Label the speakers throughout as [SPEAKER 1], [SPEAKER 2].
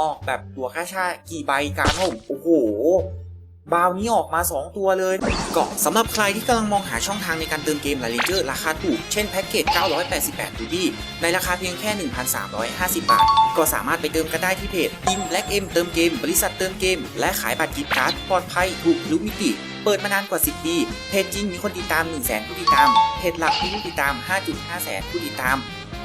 [SPEAKER 1] ออกแบบตัวกาชากี่ใบการผมโอ้โหบาวนี้ออกมา 2 ตัวเลยก็สำหรับใครที่กำลังมองหาช่องทางในการเติมเกม l า r เ n อร์ราคาถูก เช่นแพ็กเกจ 988รูบี้ในราคาเพียงแค่ 1,350 บาท ก็สามารถไปเติมกันได้ที่เพจ i m Black M เติมเกม บริษัทเติมเกม และขายบัตรกิฟต์การ์ดปลอดภัยถูกทุกมิติ เปิดมานานกว่า 10 ปี เพจจริงมีคนติดตาม 1 0 0 0 0แผู้ติดตาม เพจหลักมีผู้ติดตาม 5.5 แสนผู้ติดตาม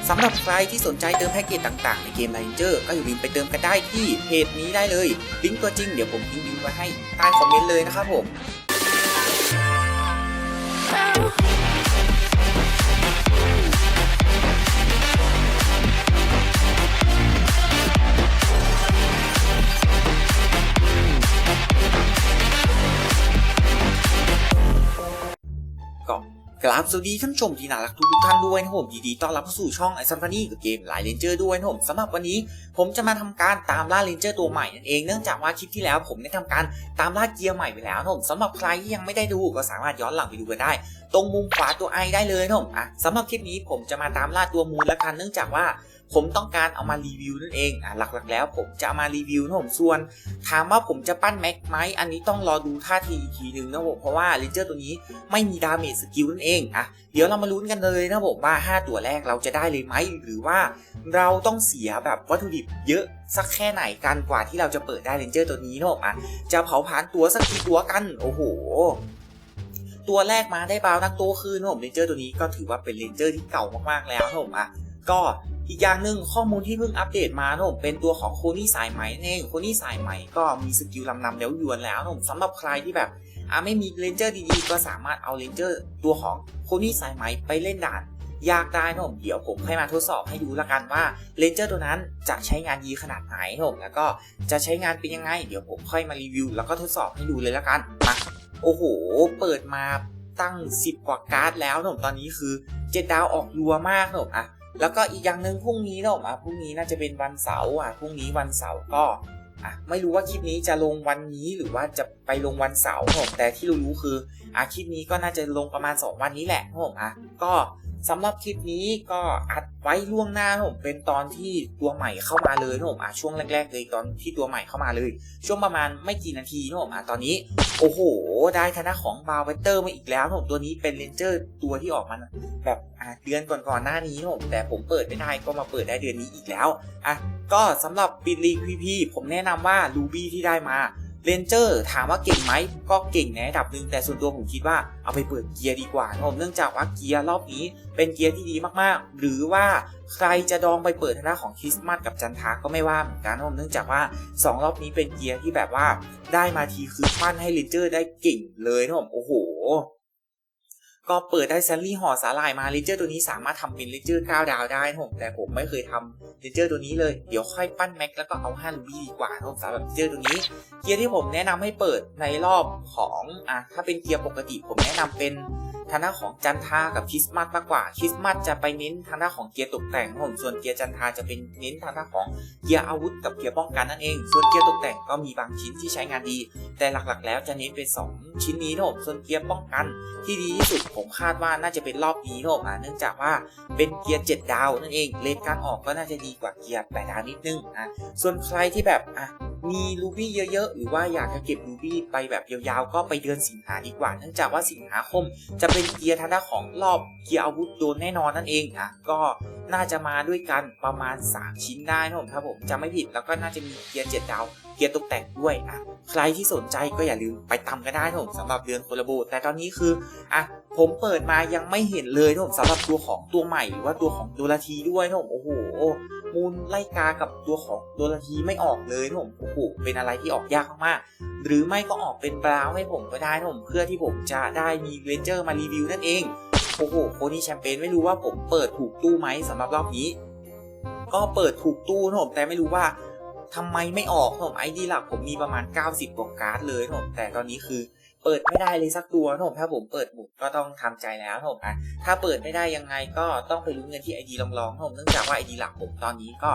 [SPEAKER 1] สำหรับใครที่สนใจเติมแพ็กเกจต่างๆ ในเกม r a n g e r ก็อย่าลืมไปเติมกันได้ที่เพจนี้ได้เลย ลิงก์ตัวจริงเดี๋ยวผมทิ้งลิงก์ไว้ให้ใต้คอมเมนต์เลยนะครับผม กราบสวัสดีท่านผู้ชมที่น่ารักทุกทุกท่านด้วยนะครับผมยินดีต้อนรับเข้าสู่ช่องไอซันฟานี่กับเกมไลายเลนเจอร์ด้วยนะครับผมสำหรับวันนี้ ผมจะมาทำการตามล่าเลนเจอร์ตัวใหม่นั่นเองเนื่องจากว่าคลิปที่แล้วผมได้ทำการตามล่าเกียร์ใหม่ไปแล้วนะครับผมสำหรับใครที่ยังไม่ได้ดูก็สามารถย้อนหลังไปดูกันได้ ตรงมุมขวาตัวไอได้เลยนะครับผมอะสำหรับคลิปนี้ผมจะมาตามล่าตัวมูลละกันเนื่องจากว่า ผมต้องการเอามารีวิวนั่นเองอะหลักๆ แล้วผมจะามารีวิวนะผมส่วน ถามว่าผมจะปั้นแม็กไหมอันนี้ต้องรอดูท่าทีอีกทีหนึ่งนะผมเพราะว่าเลนเจอร์ตัวนี้ไม่มีดาเมจสกิลนั่นเองอะเดี๋ยวเรามาลุ้นกันเลยนะผมว่า 5 ตัวแรกเราจะได้เลยไหมหรือว่าเราต้องเสียแบบวัตถุดิบเยอะสักแค่ไหนกันกว่าที่เราจะเปิดได้เลนเจอร์ตัวนี้นะผมอะจะเผาผลาญตัวสักกี่ตัวกันโอ้โหตัวแรกมาได้บาวนักโตคืนนะผมเลนเจอร์ตัวนี้ก็ถือว่าเป็นเลนเจอร์ที่เก่ามากๆแล้วนะผมอะก็ อีกอย่างหนึ่งข้อมูลที่เพิ่งอัปเดตมานะผมเป็นตัวของโคนี่สายไหมนั่เองโคนี่สายไหมก็มีสกิลลำนำแล้วยวนแล้วนะผมสำหรับใครที่แบบอะไม่มีเลนเจอร์ดีๆ ก็สามารถเอาเลนเจอร์ตัวของโคนี่สายไหมไปเล่นด่านยากได้นะผมเดี๋ยวผมให้มาทดสอบให้ดูละกันว่าเลนเจอร์ตัวนั้นจะใช้งานดีขนาดไหนนะผมแล้วก็จะใช้งานเป็นยังไง เดี๋ยวผมค่อยมารีวิว แล้วก็ทดสอบให้ดูเลยละกันมาโอ้โห เปิดมาตั้ง 10 กว่าการ์ดแล้วนะผมตอนนี้คือเจ็ดดาวออกรัวมากนะผมอะ แล้วก็อีกอย่างหนึ่งพรุ่งนี้นะผมอะพรุ่งนี้น่าจะเป็นวันเสาร์อะพรุ่งนี้วันเสาร์ก็อะไม่รู้ว่าคลิปนี้จะลงวันนี้หรือว่าจะไปลงวันเสาร์ผมแต่ที่รู้ๆคืออะคลิปนี้ก็น่าจะลงประมาณ 2 วันนี้แหละนะผมอะก็ สำหรับคลิปนี้ก็อัดไว้ล่วงหน้าผมเป็นตอนที่ตัวใหม่เข้ามาเลยนะผมอะช่วงแรกๆเลยตอนที่ตัวใหม่เข้ามาเลย ช่วงประมาณไม่กี่นาทีนะผมอะตอนนี้ โอ้โห ได้คณะของบาวเวเตอร์มาอีกแล้วนะผมตัวนี้เป็นเลนเจอร์ตัวที่ออกมาแบบอะเดือนก่อนๆหน้านี้นะผมแต่ผมเปิดไม่ได้ก็มาเปิดได้เดือนนี้อีกแล้วอะก็สำหรับปิดลีกพีพีผมแนะนำว่าลูบี้ที่ได้มา เรนเจอร์ถามว่าเก่งไหมก็เก่งในระดับหนึ่งแต่ส่วนตัวผมคิดว่าเอาไปเปิดเกียร์ดีกว่าผมเนื่องจากว่าเกียร์รอบนี้เป็นเกียร์ที่ดีมากๆ หรือว่าใครจะดองไปเปิดทางด้านของคริสต์มาสกับจันทาก็ไม่ว่าเหมือนกันผมเนื่องจากว่าสองรอบนี้เป็นเกียร์ที่แบบว่า ได้มาทีคือปั้นให้เรนเจอร์ได้เก่งเลยนะผมโอ้โห ก็เปิดได้แซลลี่ห่อสาลายมาเลเจอร์ตัวนี้สามารถทำเป็นเลเจอร์9ดาวได้ผมแต่ผมไม่เคยทำเลเจอร์ตัวนี้เลยเดี๋ยวค่อยปั้นแม็กแล้วก็เอา5ลูบี้ดีกว่าผมสำหรับเลเจอร์ตัวนี้ เกียร์ที่ผมแนะนำให้เปิดในรอบของอะถ้าเป็นเกียร์ปกติผมแนะนำเป็น ทางด้านของจันทากับคริสต์มาสมากกว่าคริสต์มาสจะไปเน้นทางด้านของเกียร์ตกแต่งนะผมส่วนเกียร์จันทาจะเป็นเน้นทางด้านของเกียร์อาวุธกับเกียร์ป้องกันนั่นเอง ส่วนเกียร์ตกแต่งก็มีบางชิ้นที่ใช้งานดี แต่หลักๆ แล้วจะเน้นเป็นสองชิ้นนี้นะผมส่วนเกียร์ป้องกัน ที่ดีที่สุดผมคาดว่าน่าจะเป็นรอบนี้นะผมเนื่องจากว่าเป็นเกียร์ 7 ดาวนั่นเองเลนการออกก็น่าจะดีกว่าเกียร์8ดาวนิดนึงอะส่วนใครที่แบบอะ มีลูบี้เยอะๆ หรือว่าอยากจะเก็บลูบี้ไปแบบยาวๆ ก็ไปเดือนสิงหาดีกว่า เนื่องจากว่าสิงหาคม จะเป็นเกียร์ทางด้านของรอบเกียร์อาวุธโดนแน่นอนนั่นเองอะก็น่าจะมาด้วยกันประมาณ 3 ชิ้นได้นะผมถ้าผมจำไม่ผิดแล้วก็น่าจะมีเกียร์7ดดาวเกียร์ตกแต่งด้วยอะใครที่สนใจก็อย่าลืมไปตามกันได้นะผมสำหรับเดือนโคลาโบแต่ตอนนี้คืออะผมเปิดมายังไม่เห็นเลยนะผมสำหรับตัวของตัวใหม่หรือว่าตัวของโดราทีด้วยนะผมโอ้โห มูลไล่กากับตัวของโดราทีไม่ออกเลยนะผมโอ้โหเป็นอะไรที่ออกยากมากๆหรือไม่ก็ออกเป็นบราวให้ผมก็ได้นะผมเพื่อที่ผมจะได้มีเรนเจอร์มารีวิวนั่นเองโอ้โหโคนี่แชมเปญไม่รู้ว่าผมเปิดถูกตู้ไหมสำหรับรอบนี้ ก็เปิดถูกตู้นะผมแต่ไม่รู้ว่าทำไมไม่ออกผมไอดีหลักผมมีประมาณ 90กว่าการ์ดเลยผมแต่ตอนนี้คือ เปิดไม่ได้เลยสักตัวนะผมถ้าผมเปิดหมุดก็ต้องทำใจแล้วนะผมอะถ้าเปิดไม่ได้ยังไงก็ต้องไปลุ้นเงินที่ไอดีลองๆนะผมเนื่องจากว่าไอดีหลักผมตอนนี้ก็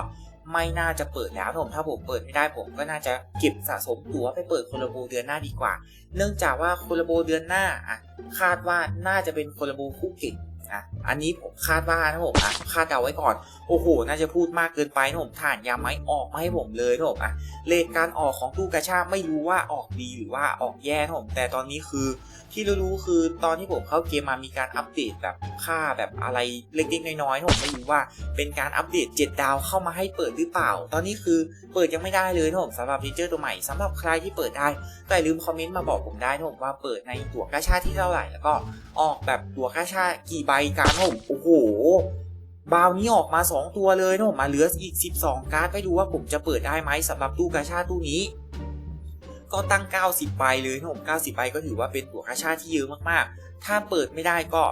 [SPEAKER 1] ไม่น่าจะเปิดแล้วนะผมถ้าผมเปิดไม่ได้ผมก็น่าจะเก็บสะสมตัวไปเปิดโคลาโบเดือนหน้าดีกว่า เนื่องจากว่าโคลาโบเดือนหน้าอะคาดว่าน่าจะเป็นโคลาโบคู่เก่ง อะอันนี้ผมคาดว่านะผมอะคาดเดาไว้ก่อนโอ้โหน่าจะพูดมากเกินไปนะผมถ่านยาไม้ออกมาให้ผมเลยนะผมอะเลทการออกของตู้กระชาไม่รู้ว่าออกดีหรือว่าออกแย่นะผมแต่ตอนนี้คือที่รู้ๆคือตอนที่ผมเข้าเกมมามีการอัปเดตแบบค่าแบบอะไรเล็กๆน้อยๆผมไม่รู้ว่าเป็นการอัปเดต 7 ดาวเข้ามาให้เปิดหรือเปล่า ตอนนี้คือ เปิดยังไม่ได้เลยนะผมสำหรับฟีเจอร์ตัวใหม่สำหรับใครที่เปิดได้แต่ลืมคอมเมนต์มาบอกผมได้นะผมว่าเปิดในตั๋วกาชาที่เท่าไหร่ แล้วก็ออกแบบตั๋วกาชากี่ใบการนะผมโอ้โหบาวนี้ออกมา 2 ตัวเลยนะผมมาเหลืออีก 12 การ์ดไปดูว่าผมจะเปิดได้ไหมสำหรับตู้กาชาตู้นี้ ก็ตั้ง 90ใบเลยนะผม90ใบก็ถือว่าเป็นตั๋วกาชาที่เยอะมากๆ ถ้าเปิดไม่ได้ก็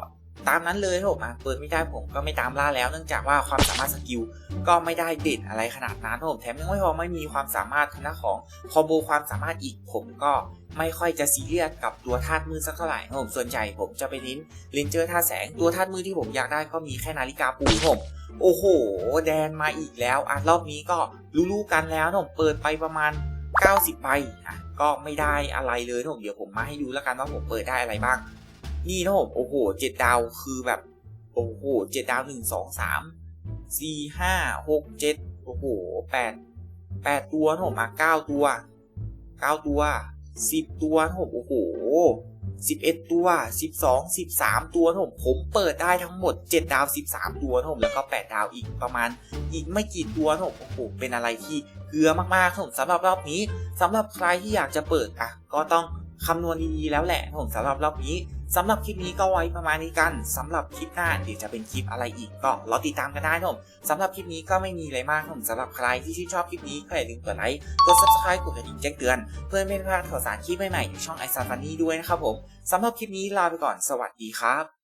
[SPEAKER 1] ตามนั้นเลยนะผมเปิดไม่ได้ผมก็ไม่ตามล่าแล้ว เนื่องจากว่าความสามารถสกิลก็ไม่ได้เด่นอะไรขนาดนั้นนะผมแถมยังไม่พอไม่มีความสามารถทางด้านของคอมโบความสามารถอีกผมก็ไม่ค่อยจะซีเรียสกับตัวธาตุมือสักเท่าไหร่นะผมส่วนใหญ่ผมจะไปเน้นเลนเจอร์ธาตุแสงตัวธาตุมือที่ผมอยากได้ก็มีแค่นาฬิกาปูผมโอ้โห แดนมาอีกแล้วอะรอบนี้ก็รู้ๆกันแล้วผมเปิดไปประมาณ 90ใบอะก็ไม่ได้อะไรเลยผมเดี๋ยวผมมาให้ดูแล้วกันว่าผมเปิดได้อะไรบ้าง นี่นะผมโอ้โหเจ็ดดาวคือแบบ โอ้โหเจ็ดดาวหนึ่งสองสามสี่ห้าหกเจ็ดโอ้โหแปดแปดตัวนะผมอะเก้าตัวเก้าตัวสิบตัวนะผมโอ้โหสิบเอ็ดตัวสิบสองสิบสามตัวนะผมผมเปิดได้ทั้งหมดเจ็ดดาวสิบสามตัวนะผมแล้วก็แปดดาวอีกประมาณอีกไม่กี่ตัวนะผมโอ้โหเป็นอะไรที่เกลือมากๆนะผมสำหรับรอบนี้สำหรับใครที่อยากจะเปิดอะก็ต้องคำนวณดีๆแล้วแหละนะผมสำหรับรอบนี้ สำหรับคลิปนี้ก็ไว้ประมาณนี้กันสำหรับคลิปหน้าเดี๋ยวจะเป็นคลิปอะไรอีกก็รอติดตามกันได้นะผมสำหรับคลิปนี้ก็ไม่มีอะไรมากนะผมสำหรับใครที่ชื่นชอบคลิปนี้ก็อย่าลืมกดไลค์กด subscribe กดกระดิ่งแจ้งเตือน เพื่อไม่พลาดข่าวสารคลิปใหม่ๆในช่องไอซาฟันนี่ด้วยนะครับผมสำหรับคลิปนี้ลาไปก่อนสวัสดีครับ